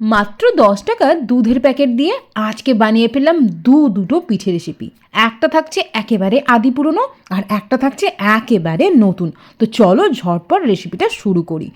মাত্র দশ টাকা দুধের প্যাকেট দিয়ে আজকে বানিয়ে ফেললাম দু দুটো পিঠে রেসিপি। একটা থাকছে একেবারে আদি পুরনো আর একটা থাকছে একেবারে নতুন। তো চলো ঝটপট রেসিপিটা শুরু করি।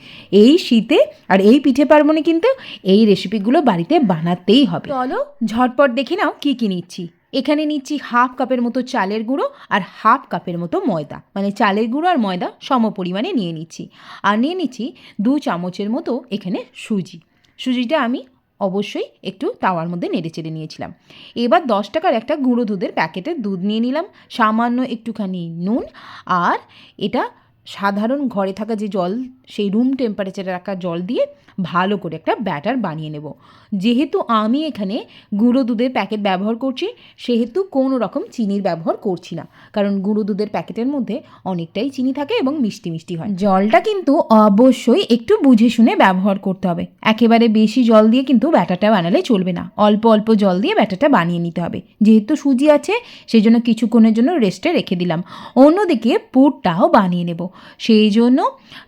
এই শীতে আর এই পিঠে পার্বণে কিন্তু এই রেসিপিগুলো বাড়িতে বানাতেই হবে। চলো ঝটপট দেখে নাও কী কী নিচ্ছি। এখানে নিচ্ছি হাফ কাপের মতো চালের গুঁড়ো আর হাফ কাপের মতো ময়দা। মানে চালের গুঁড়ো আর ময়দা সম পরিমাণে নিয়ে নিচ্ছি। আর নিয়ে নিচ্ছি দু চামচের মতো এখানে সুজি। সুজিটা আমি অবশ্যই একটু তাওয়ার মধ্যে নেড়ে চেড়ে নিয়েছিলাম। এবার দশ টাকার একটা গুঁড়ো দুধের প্যাকেটের দুধ নিয়ে নিলাম, সামান্য একটুখানি নুন, আর এটা সাধারণ ঘরে থাকা যে জল, সেই রুম টেম্পারেচারে রাখা জল দিয়ে ভালো করে একটা ব্যাটার বানিয়ে নেব। যেহেতু আমি এখানে গুঁড়ো দুধের প্যাকেট ব্যবহার করছি, সেহেতু কোনো রকম চিনির ব্যবহার করছি না। কারণ গুঁড়ো দুধের প্যাকেটের মধ্যে অনেকটাই চিনি থাকে এবং মিষ্টি মিষ্টি হয়। জলটা কিন্তু অবশ্যই একটু বুঝে শুনে ব্যবহার করতে হবে। একেবারে বেশি জল দিয়ে কিন্তু ব্যাটারটা বানালে চলবে না। অল্প অল্প জল দিয়ে ব্যাটারটা বানিয়ে নিতে হবে। যেহেতু সুজি আছে সেই জন্য কিছুক্ষণের জন্য রেস্টে রেখে দিলাম। অন্যদিকে পুরটাও বানিয়ে নেব। সেই জন্য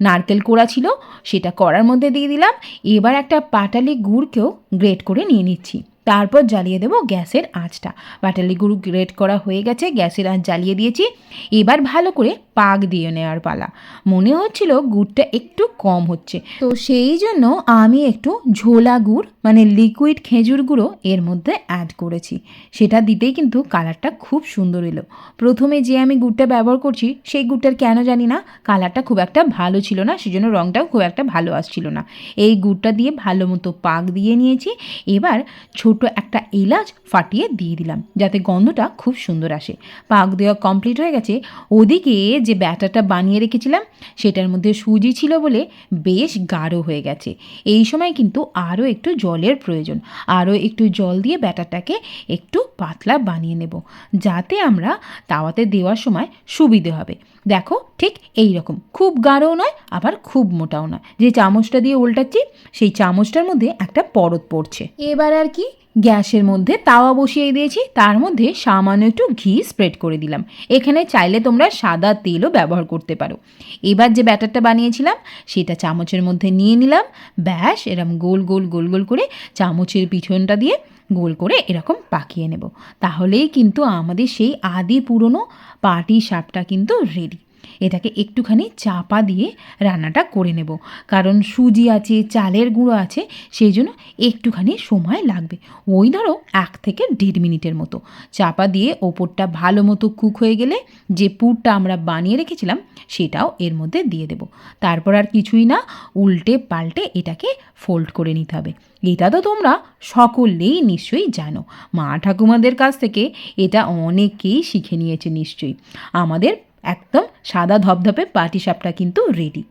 নারকেল কোড়া ছিল, সেটা কড়ার মধ্যে দিয়ে দিলাম। এবার একটা পাটালি গুড়কেও গ্রেট করে নিয়ে নিচ্ছি। তারপর জ্বালিয়ে দেবো গ্যাসের আঁচটা। পাটালি গুড় গ্রেট করা হয়ে গেছে, গ্যাসের আঁচ জ্বালিয়ে দিয়েছি। এবার ভালো করে পাক দিয়ে নেওয়ার পালা। মনে হচ্ছিল গুড়টা একটু কম হচ্ছে। তো সেই জন্য আমি একটু ঝোলা গুড় মানে লিকুইড খেজুর গুঁড়ো এর মধ্যে অ্যাড করেছি। সেটা দিতেই কিন্তু কালারটা খুব সুন্দর এলো। প্রথমে যে আমি গুড়টা ব্যবহার করছি, সেই গুড়টার কেন জানি না কালারটা খুব একটা ভালো ছিল না, সেজন্য রঙটাও খুব একটা ভালো আসছিল না। এই গুড়টা দিয়ে ভালো মতো পাক দিয়ে নিয়েছি। এবার ছোট একটা এলাচ ফাটিয়ে দিয়ে দিলাম, যাতে গন্ধটা খুব সুন্দর আসে। পাক দেওয়া কমপ্লিট হয়ে গেছে। ওদিকে যে ব্যাটারটা বানিয়ে রেখেছিলাম, সেটার মধ্যে সুজি ছিল বলে বেশ গাঢ় হয়ে গেছে। এই সময় কিন্তু আরও একটু জলের প্রয়োজন। আরও একটু জল দিয়ে ব্যাটারটাকে একটু পাতলা বানিয়ে নেব, যাতে আমরা তাওয়াতে দেওয়ার সময় সুবিধে হবে। দেখো, ঠিক এই রকম। খুব গাঢ়ও নয়, আবার খুব মোটাও নয়। যে চামচটা দিয়ে উল্টাচ্ছি সেই চামচটার মধ্যে একটা পরত পড়ছে। এবার আর কি? গ্যাসের মধ্যে তাওয়া বসিয়ে দিয়েছি, তার মধ্যে সামান্য একটু ঘি স্প্রেড করে দিলাম। এখানে চাইলে তোমরা সাদা তেলও ব্যবহার করতে পারো। এবার যে ব্যাটারটা বানিয়েছিলাম, সেটা চামচের মধ্যে নিয়ে নিলাম। ব্যাস, এরম গোল গোল গোল গোল করে চামচের পিছনটা দিয়ে গোল করে এরকম পাকিয়ে নেব। তাহলেই কিন্তু আমাদের সেই আদি পুরনো পাটি সাপটা কিন্তু রেডি এটাকে একটুখানি চাপা দিয়ে রান্নাটা করে নেব। কারণ সুজি আছে, চালের গুঁড়ো আছে, সেই জন্য একটুখানি সময় লাগবে। ওই ধরো এক থেকে দেড় মিনিটের মতো। চাপা দিয়ে ওপরটা ভালো মতো কুক হয়ে গেলে যে পুরটা আমরা বানিয়ে রেখেছিলাম, সেটাও এর মধ্যে দিয়ে দেব। তারপর আর কিছুই না, উল্টে পাল্টে এটাকে ফোল্ড করে নিতে হবে। এটা তো তোমরা সকলেই নিশ্চয়ই জানো। মা ঠাকুমাদের কাছ থেকে এটা অনেকেই শিখে নিয়েছে নিশ্চয়ই। আমাদের একদম সাদা ধপধপে পাটিসাপটা কিন্তু রেডি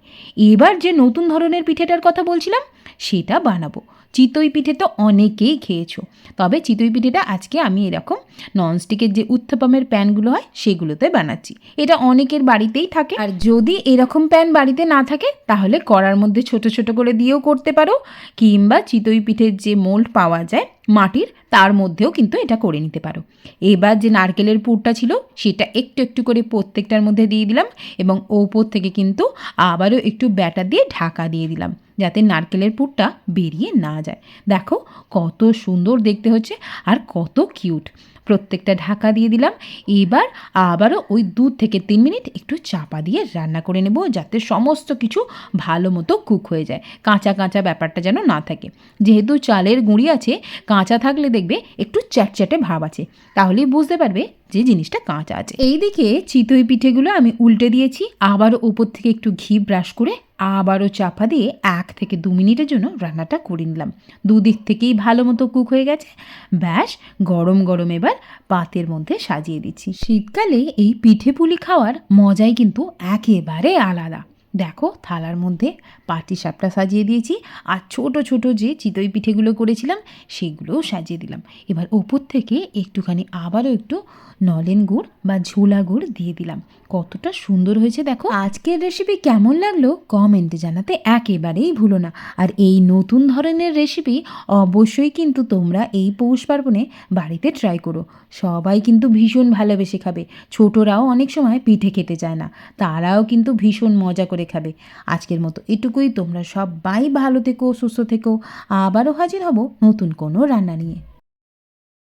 এবার যে নতুন ধরনের পিঠেটার কথা বলছিলাম, সেটা বানাবো। চিতই পিঠে তো অনেকেই খেয়েছো। তবে চিতই পিঠেটা আজকে আমি এরকম ননস্টিকের যে উত্থাপমের প্যানগুলো হয়, সেগুলোতে বানাচ্ছি। এটা অনেকের বাড়িতেই থাকে। আর যদি এরকম প্যান বাড়িতে না থাকে, তাহলে কড়ার মধ্যে ছোট ছোট করে দিয়েও করতে পারো, কিংবা চিতই পিঠের যে মোল্ড পাওয়া যায় মাটির, তার মধ্যেও কিন্তু এটা করে নিতে পারো। এবার যে নারকেলের পুরটা ছিল, সেটা একটু একটু করে প্রত্যেকটার মধ্যে দিয়ে দিলাম এবং ওপর থেকে কিন্তু আবারও একটু ব্যাটা দিয়ে ঢাকা দিয়ে দিলাম, যাতে নারকেলের পুরটা বেরিয়ে না যায়। দেখো কত সুন্দর দেখতে হচ্ছে আর কত কিউট। প্রত্যেকটা ঢাকা দিয়ে দিলাম। এবার আবারও ওই দু থেকে তিন মিনিট একটু চাপা দিয়ে রান্না করে নেব যাতে সমস্ত কিছু ভালো মতো কুক হয়ে যায়। কাঁচা কাঁচা ব্যাপারটা যেন না থাকে। যেহেতু চালের গুঁড়ি আছে, কাঁচা থাকলে দেখবে একটু চ্যাটচ্যাটে ভাব আছে। তাহলেই বুঝতে পারবে যে জিনিসটা কাঁচা আছে। এইদিকে চিতই পিঠেগুলো আমি উল্টে দিয়েছি, আবারও ওপর থেকে একটু ঘি ব্রাশ করে আবারও চাপা দিয়ে এক থেকে দু মিনিটের জন্য রান্নাটা করে নিলাম। দুদিক থেকেই ভালো মতো কুক হয়ে গেছে। ব্যাস, গরম গরম এবার পাতের মধ্যে সাজিয়ে দিচ্ছি। শীতকালে এই পিঠে পুলি খাওয়ার মজাই কিন্তু একেবারে আলাদা। দেখো, থালার মধ্যে পাটি সাপটা সাজিয়ে দিয়েছি আর ছোট ছোট যে চিতই পিঠেগুলো করেছিলাম, সেগুলোও সাজিয়ে দিলাম। এবার ওপর থেকে একটুখানি আবারও একটু নলেন গুড় বা ঝোলা গুড় দিয়ে দিলাম। কতটা সুন্দর হয়েছে দেখো। আজকের রেসিপি কেমন লাগল কমেন্টে জানাতে একেবারেই ভুলো না। আর এই নতুন ধরনের রেসিপি অবশ্যই কিন্তু তোমরা এই পৌষ পার্বণে বাড়িতে ট্রাই করো। সবাই কিন্তু ভীষণ ভালোবেসে খাবে। ছোটরাও অনেক সময় পিঠে খেতে চায় না। তারাও কিন্তু ভীষণ মজা করে খাবে। আজকের মতো এটুকুই। তোমরা সবাই ভালো থেকো, সুস্থ থেকো। আবারও হাজির হব নতুন কোনো রান্না নিয়ে।